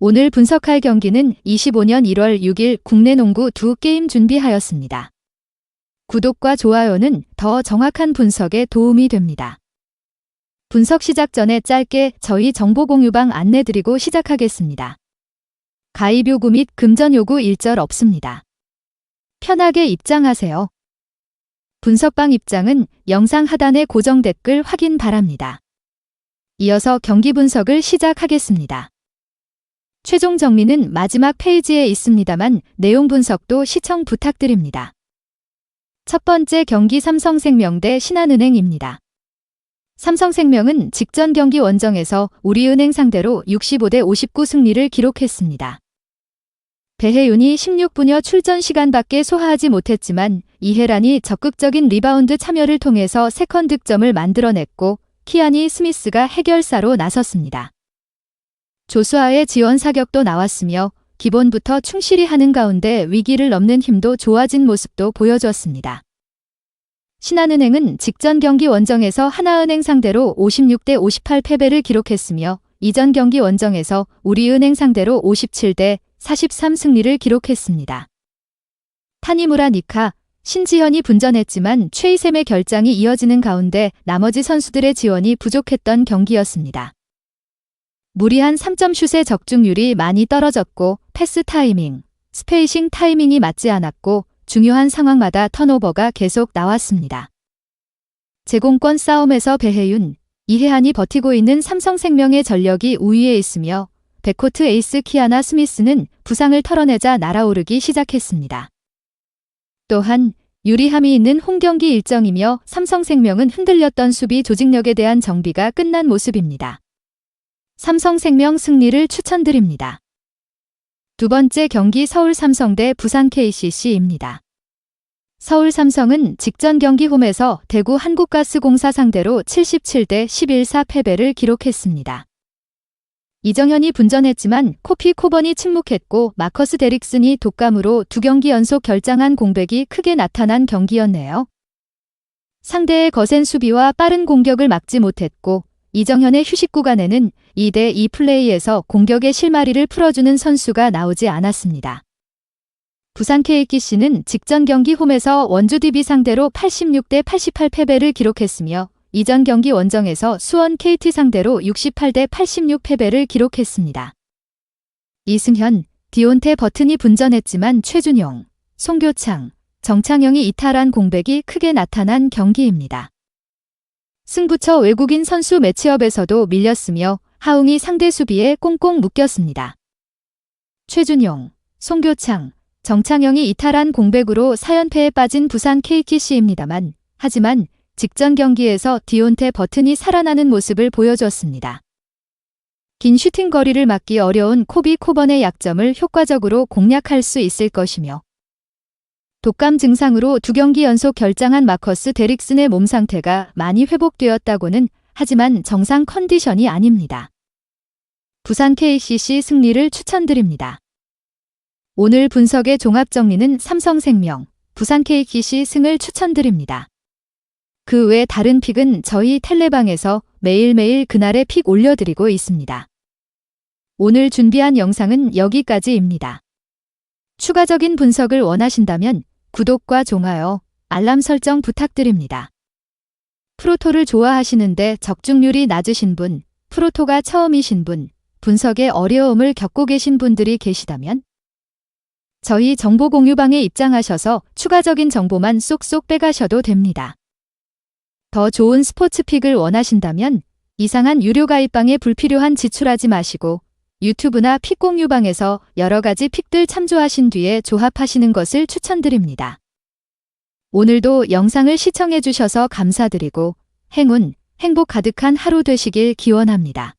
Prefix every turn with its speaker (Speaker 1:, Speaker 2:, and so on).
Speaker 1: 오늘 분석할 경기는 25년 1월 6일 국내 농구 두 게임 준비하였습니다. 구독과 좋아요는 더 정확한 분석에 도움이 됩니다. 분석 시작 전에 짧게 저희 정보 공유방 안내드리고 시작하겠습니다. 가입 요구 및 금전 요구 일절 없습니다. 편하게 입장하세요. 분석방 입장은 영상 하단의 고정 댓글 확인 바랍니다. 이어서 경기 분석을 시작하겠습니다. 최종 정리는 마지막 페이지에 있습니다만 내용 분석도 시청 부탁드립니다. 첫 번째 경기 삼성생명 대 신한은행입니다. 삼성생명은 직전 경기 원정에서 우리은행 상대로 65대 59 승리를 기록했습니다. 배혜윤이 16분여 출전 시간밖에 소화하지 못했지만 이혜란이 적극적인 리바운드 참여를 통해서 세컨 득점을 만들어냈고 키아니 스미스가 해결사로 나섰습니다. 조수아의 지원 사격도 나왔으며 기본부터 충실히 하는 가운데 위기를 넘는 힘도 좋아진 모습도 보여주었습니다. 신한은행은 직전 경기 원정에서 하나은행 상대로 56대 58 패배를 기록했으며 이전 경기 원정에서 우리은행 상대로 57대 43 승리를 기록했습니다. 타니무라 니카, 신지현이 분전했지만 최이샘의 결장이 이어지는 가운데 나머지 선수들의 지원이 부족했던 경기였습니다. 무리한 3점 슛의 적중률이 많이 떨어졌고 패스 타이밍, 스페이싱 타이밍이 맞지 않았고 중요한 상황마다 턴오버가 계속 나왔습니다. 제공권 싸움에서 배혜윤, 이혜한이 버티고 있는 삼성생명의 전력이 우위에 있으며 백코트 에이스 키아나 스미스는 부상을 털어내자 날아오르기 시작했습니다. 또한 유리함이 있는 홈경기 일정이며 삼성생명은 흔들렸던 수비 조직력에 대한 정비가 끝난 모습입니다. 삼성생명 승리를 추천드립니다. 두 번째 경기 서울 삼성 대 부산 KCC입니다. 서울 삼성은 직전 경기 홈에서 대구 한국가스공사 상대로 77대 11사 패배를 기록했습니다. 이정현이 분전했지만 코피 코번이 침묵했고 마커스 데릭슨이 독감으로 두 경기 연속 결장한 공백이 크게 나타난 경기였네요. 상대의 거센 수비와 빠른 공격을 막지 못했고 이정현의 휴식 구간에는 2대2 플레이에서 공격의 실마리를 풀어주는 선수가 나오지 않았습니다. 부산 KKC는 직전 경기 홈에서 원주 DB 상대로 86대 88 패배를 기록했으며 이전 경기 원정에서 수원 KT 상대로 68대 86 패배를 기록했습니다. 이승현, 디온테 버튼이 분전했지만 최준용, 송교창, 정창영이 이탈한 공백이 크게 나타난 경기입니다. 승부처 외국인 선수 매치업에서도 밀렸으며 하웅이 상대 수비에 꽁꽁 묶였습니다. 최준용, 송교창, 정창영이 이탈한 공백으로 4연패에 빠진 부산 KTC입니다만 하지만 직전 경기에서 디온테 버튼이 살아나는 모습을 보여주었습니다. 긴 슈팅 거리를 막기 어려운 코비 코번의 약점을 효과적으로 공략할 수 있을 것이며 독감 증상으로 두 경기 연속 결장한 마커스 데릭슨의 몸 상태가 많이 회복되었다고는 하지만 정상 컨디션이 아닙니다. 부산 KCC 승리를 추천드립니다. 오늘 분석의 종합 정리는 삼성생명, 부산 KCC 승을 추천드립니다. 그 외 다른 픽은 저희 텔레방에서 매일매일 그날의 픽 올려드리고 있습니다. 오늘 준비한 영상은 여기까지입니다. 추가적인 분석을 원하신다면 구독과 좋아요, 알람 설정 부탁드립니다. 프로토를 좋아하시는데 적중률이 낮으신 분, 프로토가 처음이신 분, 분석에 어려움을 겪고 계신 분들이 계시다면 저희 정보 공유방에 입장하셔서 추가적인 정보만 쏙쏙 빼가셔도 됩니다. 더 좋은 스포츠 픽을 원하신다면 이상한 유료 가입방에 불필요한 지출하지 마시고 유튜브나 픽 공유방에서 여러 가지 픽들 참조하신 뒤에 조합하시는 것을 추천드립니다. 오늘도 영상을 시청해 주셔서 감사드리고 행운, 행복 가득한 하루 되시길 기원합니다.